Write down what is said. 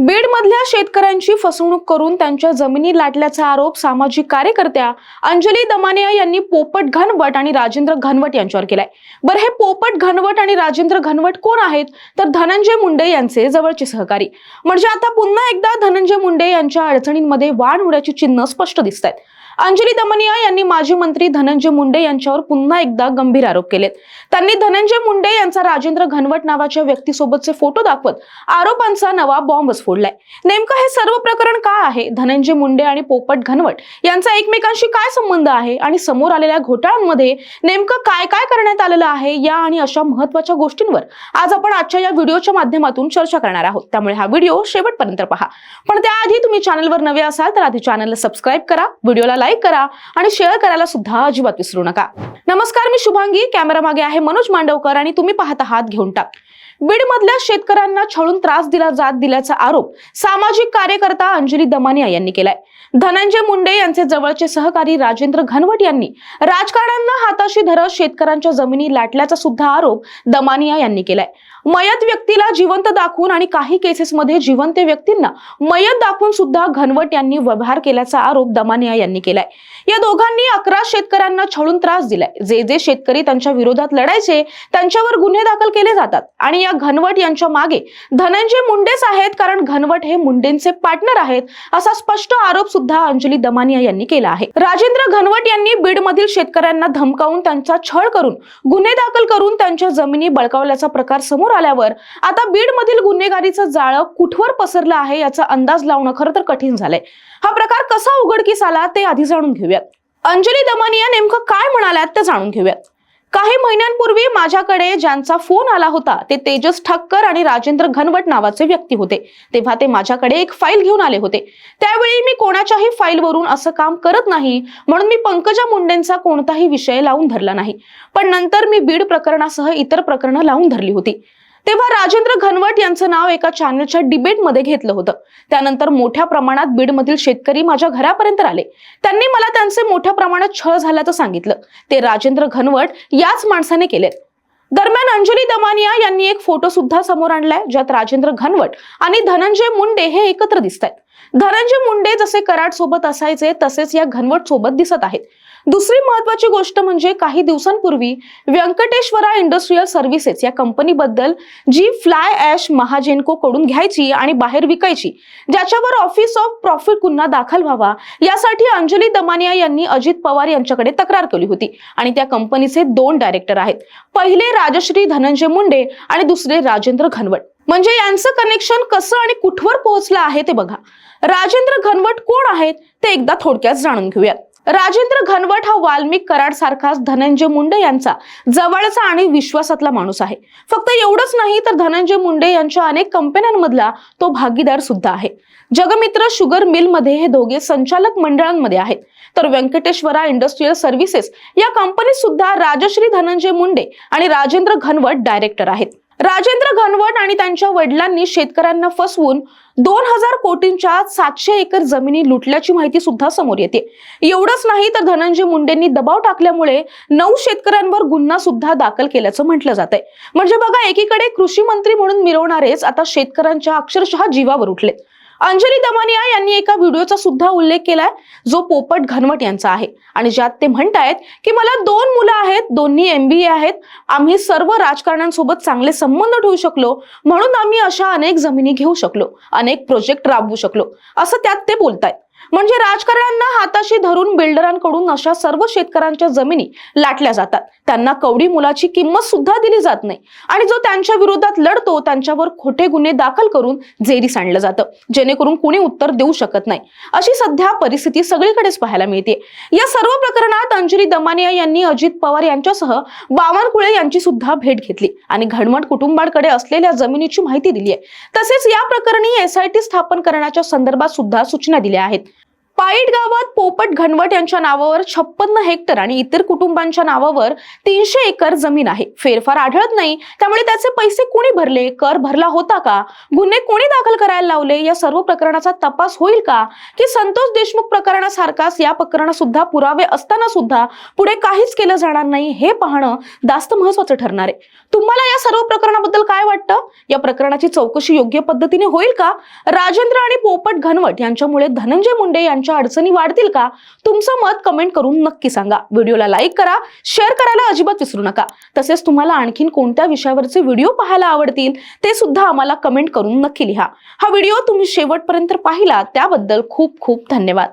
बीडमधल्या शेतकऱ्यांची फसवणूक करून त्यांच्या जमिनी लाटल्याचा आरोप सामाजिक कार्यकर्त्या अंजली दमानिया यांनी पोपट घनवट आणि राजेंद्र घनवट यांच्यावर केलाय. बरं हे पोपट घनवट आणि राजेंद्र घनवट कोण आहेत? तर धनंजय मुंडे यांचे जवळचे सहकारी. म्हणजे आता पुन्हा एकदा धनंजय मुंडे यांच्या अडचणींमध्ये वाढ होण्याची चिन्ह स्पष्ट दिसत आहेत अंजली दमनिया यांनी माजी मंत्री धनंजय मुंडे यांच्यावर पुन्हा एकदा गंभीर आरोप केलेत. त्यांनी धनंजय मुंडे यांचा राजेंद्र घनवट नावाच्या व्यक्तीसोबतचे फोटो दाखवत आरोपांचा नवा बॉम्बच फोडलाय. नेमकं हे सर्व प्रकरण काय आहे? धनंजय मुंडे आणि पोपट घनवट यांचा एकमेकांशी काय संबंध आहे? आणि समोर आलेल्या घोटाळ्यांमध्ये नेमकं काय काय करण्यात आलेलं आहे? या आणि अशा महत्त्वाच्या गोष्टींवर आज आपण आजच्या या व्हिडिओच्या माध्यमातून चर्चा करणार आहोत. त्यामुळे हा व्हिडिओ शेवटपर्यंत पहा. पण त्याआधी तुम्ही चॅनलवर नवे असाल तर आधी चॅनलला सबस्क्राईब करा. व्हिडिओला लाईक करा आणि शेअर करायला सुद्धा अजिबात विसरू नका. नमस्कार मी शुभांगी. कॅमेरा मागे आहे मनोज मांडवकर आणि तुम्ही पाहत आहात घेऊन टाक. बीडमधल्या शेतकऱ्यांना छळून त्रास दिला जात दिल्याचा आरोप सामाजिक कार्यकर्ता अंजली दमानिया यांनी केलाय. धनंजय मुंडे यांचे जवळचे सहकारी राजेंद्र घनवट यांनी राजकारण्यांना हाताशी धरत शेतकऱ्यांच्या जमिनी लाटल्याचा सुद्धा आरोप दमानिया यांनी केलाय. मयत व्यक्तीला जिवंत दाखवून आणि काही केसेसमध्ये जिवंत व्यक्तींना मयत दाखवून सुद्धा घनवट यांनी व्यवहार केल्याचा आरोप दमानिया यांनी केलाय. या दोघांनी अकरा शेतकऱ्यांना छळून त्रास दिलाय. जे जे शेतकरी त्यांच्या विरोधात लढायचे त्यांच्यावर गुन्हे दाखल केले जातात आणि या घनवट यांच्या मागे धनंजय मुंडेच आहेत कारण घनवट हे मुंडेंचे पार्टनर आहेत असा स्पष्ट आरोप सुद्धा अंजली दमानिया यांनी केला आहे. राजेंद्र घनवट यांनी बीडमधील शेतकऱ्यांना धमकावून त्यांचा छळ करून गुन्हे दाखल करून त्यांच्या जमिनी बळकावल्याचा प्रकार समोर आल्यावर आता बीडमधील गुन्हेगारीचं जाळं कुठवर पसरलं आहे याचा अंदाज लावणं खरं तर कठीण झालंय. हा प्रकार कसा उघडकीस आला ते आधी जाणून घेऊयात. अंजली दमानिया नेमकं काय म्हणाल्यात ते जाणून घेऊयात. काही महिन्यांपूर्वी माझ्याकडे ज्यांचा फोन आला होता ते तेजस ठक्कर आणि राजेंद्र घनवट नावाचे व्यक्ती होते. तेव्हा ते माझ्याकडे एक फाईल घेऊन आले होते. त्यावेळी मी कोणाच्याही फाईलवरून असं काम करत नाही म्हणून मी पंकजा मुंडेंचा कोणताही विषय लावून धरला नाही. पण नंतर मी बीड प्रकरणासह इतर प्रकरणं लावून धरली होती. तेव्हा राजेंद्र घनवट यांचं नाव एका चॅनलच्या डिबेटमध्ये घेतलं होतं. त्यानंतर मोठ्या प्रमाणात बीडमधील शेतकरी माझ्या घरापर्यंत आले. त्यांनी मला त्यांचे मोठ्या प्रमाणात छळ झाल्याचं सांगितलं. ते राजेंद्र घनवट याच माणसाने केलेत दरम्यान अंजली दमानिया यांनी एक फोटो सुद्धा समोर आणलाय ज्यात राजेंद्र घनवट आणि धनंजय मुंडे हे एकत्र दिसत आहेत धनंजय मुंडे जसे कराड सोबत असायचे तसेच या घनवट सोबत दिसत आहेत. दुसरी महत्वाची गोष्ट म्हणजे काही दिवसांपूर्वी व्यंकटेश्वरा इंडस्ट्रीयल सर्व्हिसेस या कंपनीबद्दल जी फ्लाय ॲश महाजेनको कडून घ्यायची आणि बाहेर विकायची ज्याच्यावर ऑफिस ऑफ प्रॉफिट गुन्हा दाखल व्हावा यासाठी अंजली दमानिया यांनी अजित पवार यांच्याकडे तक्रार केली होती आणि त्या कंपनीचे दोन डायरेक्टर आहेत पहिले राजश्री धनंजय मुंडे आणि दुसरे राजेंद्र घनवट. म्हणजे यांचं कनेक्शन कसं आणि कुठवर पोहोचलं आहे ते बघा. राजेंद्र घनवट कोण आहेत ते एकदा थोडक्यात जाणून घेऊयात. राजेंद्र घनवट हा वाल्मिक कराड सारखाच धनंजय मुंडे यांचा जवळचा आणि विश्वासातला माणूस आहे. फक्त एवढंच नाही तर धनंजय मुंडे यांच्या अनेक कंपन्यांमधला तो भागीदार सुद्धा आहे. जगमित्र शुगर मिलमध्ये हे दोघे संचालक मंडळांमध्ये आहेत. तर व्यंकटेश्वरा इंडस्ट्रीयल सर्व्हिसेस या कंपनीत सुद्धा राजश्री धनंजय मुंडे आणि राजेंद्र घनवट डायरेक्टर आहेत. राजेंद्र घनवट आणि त्यांच्या वडिलांनी शेतकऱ्यांना फसवून दोन हजार कोटींच्या सातशे एकर जमिनी लुटल्याची माहिती सुद्धा समोर येते. एवढंच नाही तर धनंजय मुंडेंनी दबाव टाकल्यामुळे नऊ शेतकऱ्यांवर गुन्हा सुद्धा दाखल केल्याचं म्हटलं जात आहे म्हणजे बघा एकीकडे कृषी मंत्री म्हणून मिरवणारेच आता शेतकऱ्यांच्या अक्षरशः जीवावर उठलेत. अंजली दमानिया यांनी एका व्हिडिओचा सुद्धा उल्लेख केलाय जो पोपट घनवट यांचा आहे. आणि ज्यात ते म्हणतायत की मला दोन मुलं आहेत दोन्ही एमबीए आहेत. आम्ही सर्व राजकारण्यांसोबत चांगले संबंध ठेवू शकलो. म्हणून आम्ही अशा अनेक जमिनी घेऊ शकलो अनेक प्रोजेक्ट राबवू शकलो. असं त्यात ते बोलतायत. म्हणजे राजकारण्यांना हाताशी धरून बिल्डरांकडून अशा सर्व शेतकऱ्यांच्या जमिनी लाटल्या जातात. त्यांना कवडी मुलाची किंमत सुद्धा दिली जात नाही. आणि जो त्यांच्या विरोधात लढतो त्यांच्यावर खोटे गुन्हे दाखल करून जेरीस आणलं जातं. जेणेकरून कुणी उत्तर देऊ शकत नाही. अशी सध्या परिस्थिती सगळीकडेच पाहायला मिळते. या सर्व प्रकरणात अंजली दमानिया यांनी अजित पवार यांच्यासह बावनकुळे यांची सुद्धा भेट घेतली आणि घडमट कुटुंबाकडे असलेल्या जमिनीची माहिती दिली आहे तसेच या प्रकरणी एसआयटी स्थापन करण्याच्या संदर्भात सुद्धा सूचना दिल्या आहेत. पाईट गावात पोपट घनवट यांच्या नावावर छप्पन्न हेक्टर आणि इतर कुटुंबांच्या नावावर तीनशे एकर जमीन आहे. फेरफार आढळत नाही. त्यामुळे त्याचे पैसे कोणी भरले? कर भरला होता का? गुन्हे कोणी दाखल करायला लावले? या सर्व प्रकरणाचा तपास होईल का? की संतोष देशमुख प्रकरणासारखाच या प्रकरणात सुद्धा पुरावे असताना सुद्धा पुढे काहीच केलं जाणार नाही हे पाहणं जास्त महत्वाचं ठरणार आहे. तुम्हाला या सर्व प्रकरणाबद्दल काय वाटतं? या प्रकरणाची चौकशी योग्य पद्धतीने होईल का? राजेंद्र आणि पोपट घनवट यांच्यामुळे धनंजय मुंडे यांच्या अडचणी वाढतील का? तुमचं मत कमेंट करून नक्की सांगा. व्हिडिओला लाईक करा शेअर करायला अजिबात विसरू नका. तसेच तुम्हाला आणखीन कोणत्या विषयावरचे व्हिडिओ पाहायला आवडतील ते सुद्धा आम्हाला कमेंट करून नक्की लिहा. हा व्हिडिओ तुम्ही शेवटपर्यंत पाहिला त्याबद्दल खूप खूप धन्यवाद.